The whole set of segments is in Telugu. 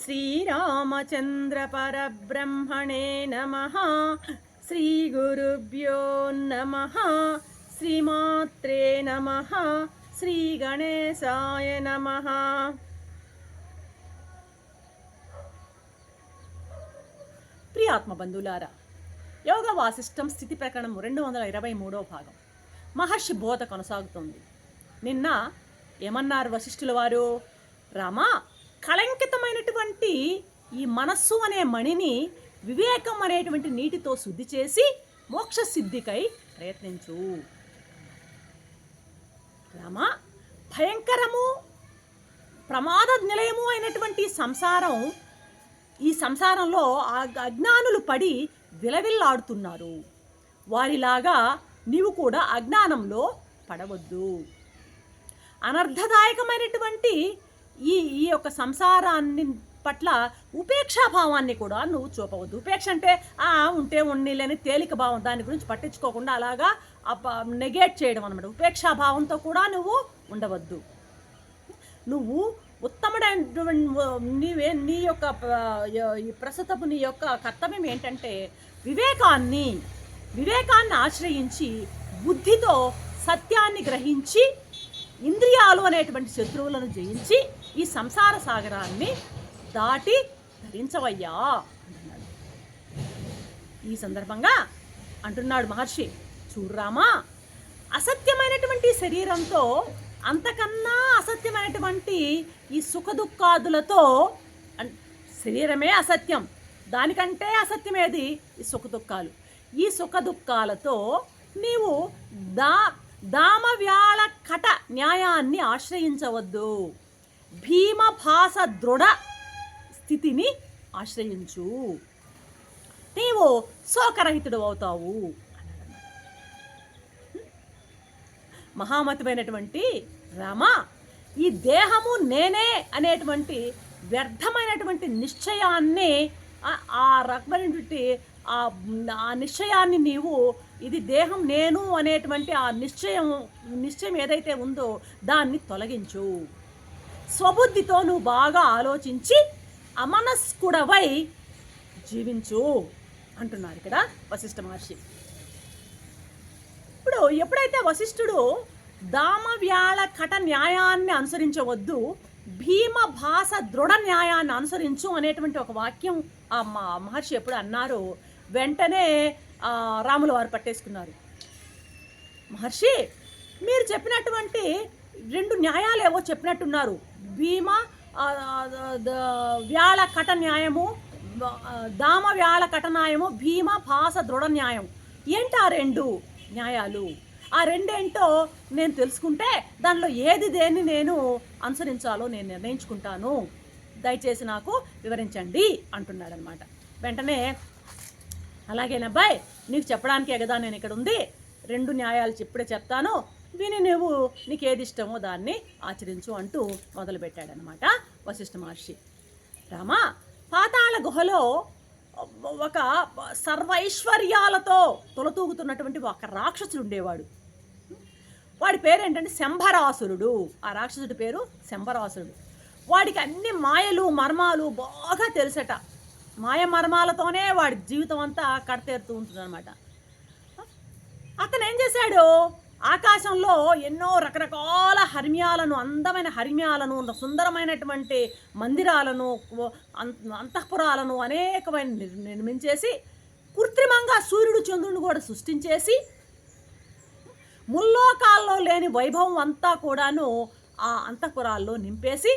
श्रीरामचन्द्रपरब्रह्मणे नमः श्रीगुरुभ्यो नमः श्रीमात्रे नमः श्रीगणेशाय नमः ప్రియాత్మ బంధువులారా యోగ వాసిష్టం స్థితి ప్రకరణం రెండు వందల ఇరవై మూడో భాగం మహర్షి బోధ కొనసాగుతోంది నిన్న ఏమన్నారు వశిష్ఠుల వారు రామా కళంకితమైనటువంటి ఈ మనస్సు అనే మణిని వివేకం అనేటువంటి నీటితో శుద్ధి చేసి మోక్ష సిద్ధికై ప్రయత్నించు. రామ భయంకరము ప్రమాద నిలయము అయినటువంటి సంసారం ఈ సంసారంలో ఆ అజ్ఞానులు పడి విలవిల్లాడుతున్నారు. వారిలాగా నీవు కూడా అజ్ఞానంలో పడవద్దు. అనర్థదాయకమైనటువంటి ఈ ఈ యొక్క సంసారాన్ని పట్ల ఉపేక్షాభావాన్ని కూడా నువ్వు చూపవద్దు. ఉపేక్ష అంటే ఆ ఉంటే ఉన్నీళ్ళని తేలిక భావం దాని గురించి పట్టించుకోకుండా అలాగా నెగేట్ చేయడం అనమాట ఉపేక్షాభావంతో కూడా నువ్వు ఉండవద్దు. నువ్వు ఉత్తముడైన నీవే నీ యొక్క ఈ ప్రస్తుతపు నీ యొక్క కర్తవ్యం ఏంటంటే వివేకాన్ని వివేకాన్ని ఆశ్రయించి బుద్ధితో సత్యాన్ని గ్రహించి ఇంద్రియాలు అనేటువంటి శత్రువులను జయించి ఈ సంసార సాగరాన్ని దాటి ధరించవయ్యా అంటున్నాడు ఈ సందర్భంగా అంటున్నాడు మహర్షి చూడరామా అసత్యమైనటువంటి శరీరంతో అంతకన్నా అసత్యమైనటువంటి ఈ సుఖదుఖాదులతో శరీరమే అసత్యం. దానికంటే అసత్యమేది ఈ సుఖదుఖాలు. ఈ సుఖదుఖాలతో నీవు దా దామవ్యాళ కట న్యాయాన్ని ఆశ్రయించవద్దు. భీమభాస దృఢ స్థితిని ఆశ్రయించు. నీవు శోకరహితుడు అవుతావు. మహామతమైనటువంటి రమ ఈ దేహము నేనే అనేటువంటి వ్యర్థమైనటువంటి నిశ్చయాన్ని ఆ- రకమైనటువంటి ఆ ఆ నిశ్చయాన్ని నీవు ఇది దేహం నేను అనేటువంటి ఆ నిశ్చయం నిశ్చయం ఏదైతే ఉందో దాన్ని తొలగించు. స్వబుద్ధితో నువ్వు బాగా ఆలోచించి అమనస్కుడవై జీవించు అంటున్నారు ఇక్కడ వశిష్ఠ మహర్షి. ఇప్పుడు ఎప్పుడైతే వశిష్ఠుడు దామవ్యాళ కట న్యాయాన్ని అనుసరించవద్దు భీమ భాష దృఢ న్యాయాన్ని అనుసరించు అనేటువంటి ఒక వాక్యం ఆ మహర్షి ఎప్పుడు అన్నారో వెంటనే రాముల వారు పట్టేసుకున్నారు. మహర్షి మీరు చెప్పినటువంటి రెండు న్యాయాలు ఏవో చెప్పినట్టున్నారు. భీమా వ్యాళ కట న్యాయము దామ వ్యాళ కట న్యాయము భీమ భాష దృఢ న్యాయం. ఏంటి ఆ రెండు న్యాయాలు? ఆ రెండేంటో నేను తెలుసుకుంటే దానిలో ఏది దేన్ని నేను అనుసరించాలో నేను నిర్ణయించుకుంటాను. దయచేసి నాకు వివరించండి అంటున్నాడనమాట వెంటనే అలాగేనబ్బాయ్ నీకు చెప్పడానికే కదా నేను ఇక్కడ ఉంది. రెండు న్యాయాలు ఇప్పుడే చెప్తాను. విని నువ్వు నీకు ఏది ఇష్టమో దాన్ని ఆచరించు అంటూ మొదలుపెట్టాడనమాట వశిష్ఠ మహర్షి. రామ పాతాళ గుహలో ఒక సర్వైశ్వర్యాలతో తొలతూగుతున్నటువంటి ఒక రాక్షసుడు ఉండేవాడు. వాడి పేరు ఏంటంటే శంభరాసురుడు. ఆ రాక్షసుడి పేరు శంభరాసురుడు. వాడికి అన్ని మాయలు మర్మాలు బాగా తెలుసట. మాయ మర్మాలతోనే వాడి జీవితం అంతా కడతేరుతూ ఉంటుందన్నమాట. అతను ఏం చేశాడు? ఆకాశంలో ఎన్నో రకరకాల హర్మ్యాలను అందమైన హర్మ్యాలను సుందరమైనటువంటి మందిరాలను అంతఃపురాలను అనేకమైన నిర్మించేసి కృత్రిమంగా సూర్యుడు చంద్రుని కూడా సృష్టించేసి ముల్లోకాల్లో లేని వైభవం అంతా కూడాను ఆ అంతఃపురాల్లో నింపేసి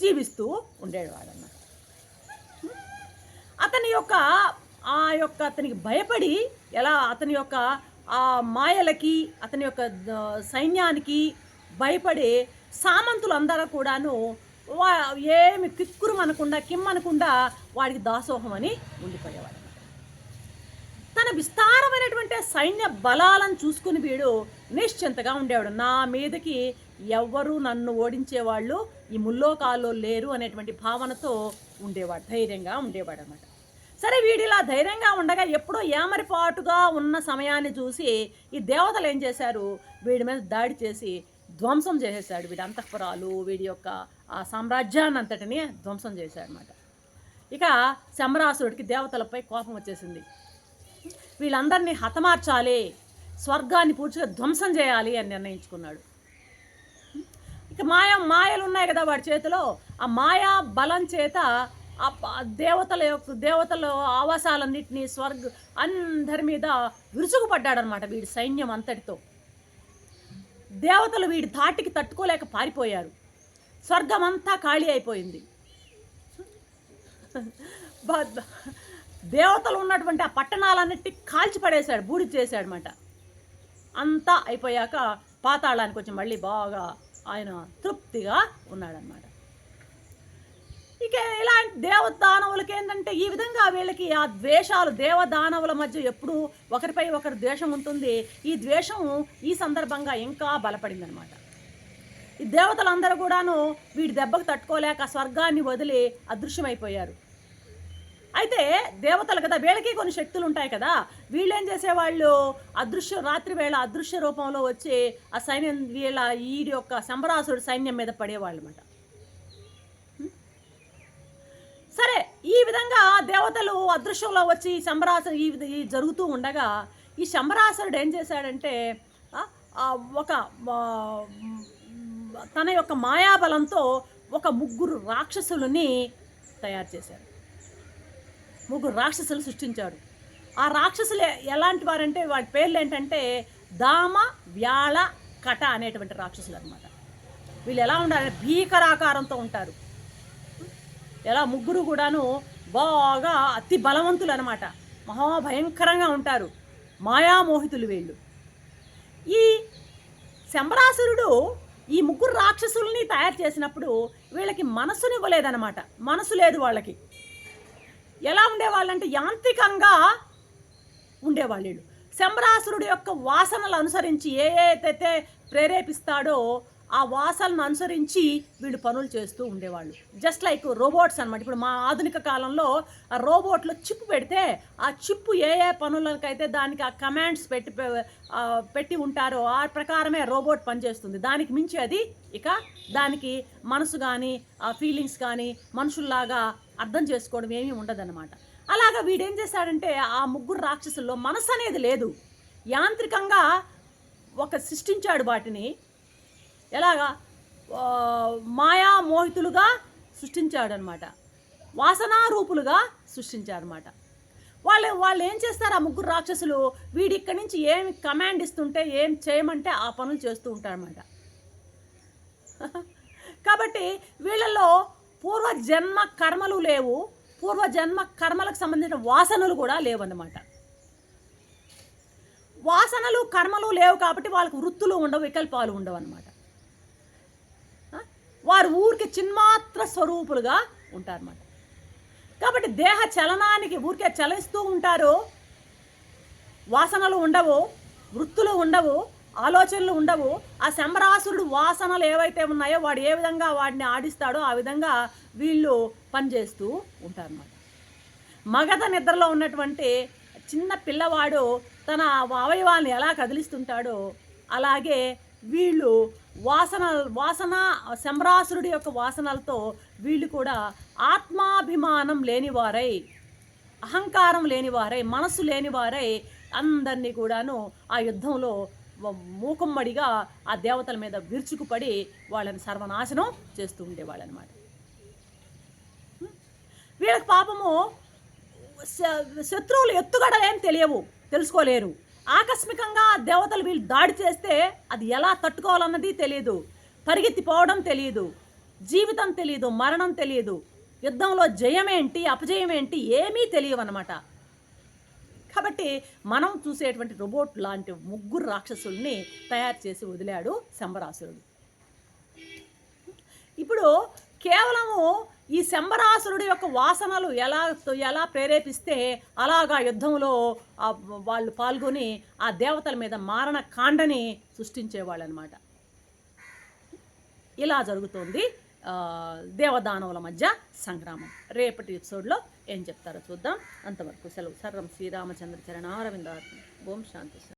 జీవిస్తూ ఉండేవాడన్న. అతని యొక్క ఆ యొక్క అతనికి భయపడి ఎలా అతని యొక్క ఆ మాయలకి అతని యొక్క సైన్యానికి సైన్యానికి సామంతులు సామంతులందరూ కూడాను వా ఏమి కిక్కురు అనకుండా కిమ్మనకుండా వాడికి దాసోహం అని ఉండిపోయేవాడు తన విస్తారమైనటువంటి సైన్య బలాలను చూసుకుని వీడు నిశ్చింతగా ఉండేవాడు. నా మీదకి ఎవ్వరూ నన్ను ఓడించేవాళ్ళు ఈ ముల్లోకాల్లో లేరు అనేటువంటి భావనతో ఉండేవాడు ధైర్యంగా ఉండేవాడు అనమాట సరే వీడిలా ధైర్యంగా ఉండగా ఎప్పుడో ఏమరిపాటుగా ఉన్న సమయాన్ని చూసి ఈ దేవతలు ఏం చేశారు? వీడి మీద దాడి చేసి ధ్వంసం చేసేసాడు వీడి అంతఃపురాలు వీడి యొక్క ఆ సామ్రాజ్యాన్ని అంతటిని ధ్వంసం చేశాడు అనమాట ఇక శంబరాసురుడికి దేవతలపై కోపం వచ్చేసింది. వీళ్ళందరినీ హతమార్చాలి స్వర్గాన్ని పూర్తిగా ధ్వంసం చేయాలి అని నిర్ణయించుకున్నాడు. ఇక మాయ మాయలు ఉన్నాయి కదా వాడి చేతిలో. ఆ మాయా బలం చేత ఆ దేవతల యొక్క దేవతల ఆవాసాలన్నింటినీ స్వర్గ అందరి మీద విరుచుకుపడ్డాడనమాట వీడి సైన్యం అంతటితో. దేవతలు వీడి ధాటికి తట్టుకోలేక పారిపోయారు. స్వర్గం అంతా ఖాళీ అయిపోయింది. దేవతలు ఉన్నటువంటి ఆ పట్టణాలన్నిటి కాల్చి పడేశాడు బూడి చేశాడనమాట అంతా అయిపోయాక పాతాళానికి వచ్చి మళ్ళీ బాగా ఆయన తృప్తిగా ఉన్నాడనమాట ఇక ఇలాంటి దేవదానవులకి ఏంటంటే ఈ విధంగా వీళ్ళకి ఆ ద్వేషాలు దేవదానవుల మధ్య ఎప్పుడూ ఒకరిపై ఒకరి ద్వేషం ఉంటుంది. ఈ ద్వేషం ఈ సందర్భంగా ఇంకా బలపడిందనమాట. ఈ దేవతలందరూ కూడాను వీడి దెబ్బకు తట్టుకోలేక స్వర్గాన్ని వదిలి అదృశ్యమైపోయారు. అయితే దేవతలు కదా వీళ్ళకి కొన్ని శక్తులు ఉంటాయి కదా. వీళ్ళేం చేసేవాళ్ళు? అదృశ్య రాత్రి వేళ అదృశ్య రూపంలో వచ్చి ఆ సైన్యం వీళ్ళ ఈ యొక్క శంబరాసుడి సైన్యం మీద పడేవాళ్ళు అనమాట సరే ఈ విధంగా దేవతలు అదృశ్యంలో వచ్చి శంబరాసుడు ఈ జరుగుతూ ఉండగా ఈ శంబరాసురుడు ఏం చేశాడంటే ఒక తన యొక్క మాయాబలంతో ఒక ముగ్గురు రాక్షసులని తయారు చేశాడు. ముగ్గురు రాక్షసులు సృష్టించాడు. ఆ రాక్షసులు ఎలాంటి వారంటే వాటి పేర్లు ఏంటంటే దామ వ్యాళ కట అనేటువంటి రాక్షసులు అనమాట వీళ్ళు ఎలా ఉండాలంటే భీకరాకారంతో ఉంటారు. ఎలా ముగ్గురు కూడాను బాగా అతి బలవంతులు అనమాట మహాభయంకరంగా ఉంటారు. మాయామోహితులు వీళ్ళు. ఈ శంబరాసురుడు ఈ ముగ్గురు రాక్షసుల్ని తయారు చేసినప్పుడు వీళ్ళకి మనసునివ్వలేదన్నమాట. మనసు లేదు వాళ్ళకి. ఎలా ఉండేవాళ్ళంటే యాంత్రికంగా ఉండేవాళ్ళు శంబరాసురుడు యొక్క వాసనలు అనుసరించి ఏ ఏదైతే ప్రేరేపిస్తాడో ఆ వాసనను అనుసరించి వీళ్ళు పనులు చేస్తూ ఉండేవాళ్ళు. జస్ట్ లైక్ రోబోట్స్ అనమాట ఇప్పుడు మా ఆధునిక కాలంలో ఆ రోబోట్లో చిప్ పెడితే ఆ చిప్పు ఏ ఏ పనులకైతే దానికి ఆ కమాండ్స్ పెట్టి పెట్టి ఉంటారో ఆ ప్రకారమే రోబోట్ పనిచేస్తుంది. దానికి మించి అది ఇక దానికి మనసు కానీ ఆ ఫీలింగ్స్ కానీ మనుషుల్లాగా అర్థం చేసుకోవడం ఏమీ ఉండదన్నమాట. అలాగా వీడేం చేశాడంటే ఆ ముగ్గురు రాక్షసుల్లో మనసు అనేది లేదు. యాంత్రికంగా ఒక సృష్టించాడు వాటిని. ఎలాగా? మాయా మోహితులుగా సృష్టించాడనమాట. వాసనారూపులుగా సృష్టించాడనమాట వాళ్ళు వాళ్ళు ఏం చేస్తారు ఆ ముగ్గురు రాక్షసులు? వీడి ఇక్కడి నుంచి ఏమి కమాండ్ ఇస్తుంటే ఏం చేయమంటే ఆ పనులు చేస్తూ ఉంటారన్నమాట కాబట్టి వీళ్ళల్లో పూర్వజన్మ కర్మలు లేవు. పూర్వజన్మ కర్మలకు సంబంధించిన వాసనలు కూడా లేవన్నమాట. వాసనలు కర్మలు లేవు కాబట్టి వాళ్ళకు వృత్తులు ఉండవు వికల్పాలు ఉండవు అనమాట వారు ఊరికి చిన్మాత్ర స్వరూపులుగా ఉంటారన్నమాట. కాబట్టి దేహ చలనానికి ఊరికే చలిస్తూ ఉంటారు వాసనలు ఉండవు వృత్తులు ఉండవు ఆలోచనలు ఉండవు ఆ శంబరాసురుడు వాసనలు ఏవైతే ఉన్నాయో వాడు ఏ విధంగా వాడిని ఆడిస్తాడో ఆ విధంగా వీళ్ళు పనిచేస్తూ ఉంటారన్నమాట. మగధ నిద్రలో ఉన్నటువంటి చిన్న పిల్లవాడు తన అవయవాల్ని ఎలా కదిలిస్తుంటాడో అలాగే వీళ్ళు వాసన వాసన శంబరాసురుడి యొక్క వాసనలతో వీళ్ళు కూడా ఆత్మాభిమానం లేనివారై అహంకారం లేనివారై మనసు లేనివారై అందరినీ కూడాను ఆ యుద్ధంలో మూకమ్మడిగా మూకుమ్మడిగా ఆ దేవతల మీద విరుచుకుపడి వాళ్ళని సర్వనాశనం చేస్తూ ఉండేవాళ్ళు అనమాట వీళ్ళకి పాపము శ- శత్రువులు ఎత్తుగడలేని తెలియవు తెలుసుకోలేరు. ఆకస్మికంగా దేవతలు వీళ్ళు దాడి చేస్తే అది ఎలా తట్టుకోవాలన్నది తెలియదు పరిగెత్తిపోవడం తెలియదు జీవితం తెలియదు మరణం తెలియదు యుద్ధంలో జయం ఏంటి అపజయం ఏంటి ఏమీ తెలియవన్నమాట. కాబట్టి మనం చూసేటువంటి రోబోట్ లాంటి ముగ్గురు రాక్షసుల్ని తయారు చేసి వదిలాడు శంబరాసురుడు ఇప్పుడు కేవలము ఈ శంబరాసురుడి యొక్క వాసనలు ఎలా ఎలా ప్రేరేపిస్తే అలాగా యుద్ధంలో వాళ్ళు పాల్గొని ఆ దేవతల మీద మారణ కాండని సృష్టించేవాళ్ళు అనమాట ఇలా జరుగుతోంది. దేవదానవుల మధ్య సంగ్రామం. రేపటి ఎపిసోడ్లో ఏం చెప్తారో చూద్దాం. అంతవరకు సెలవు. సర్వం శ్రీరామచంద్ర చరణారవిందార్థం ఓం శాంతి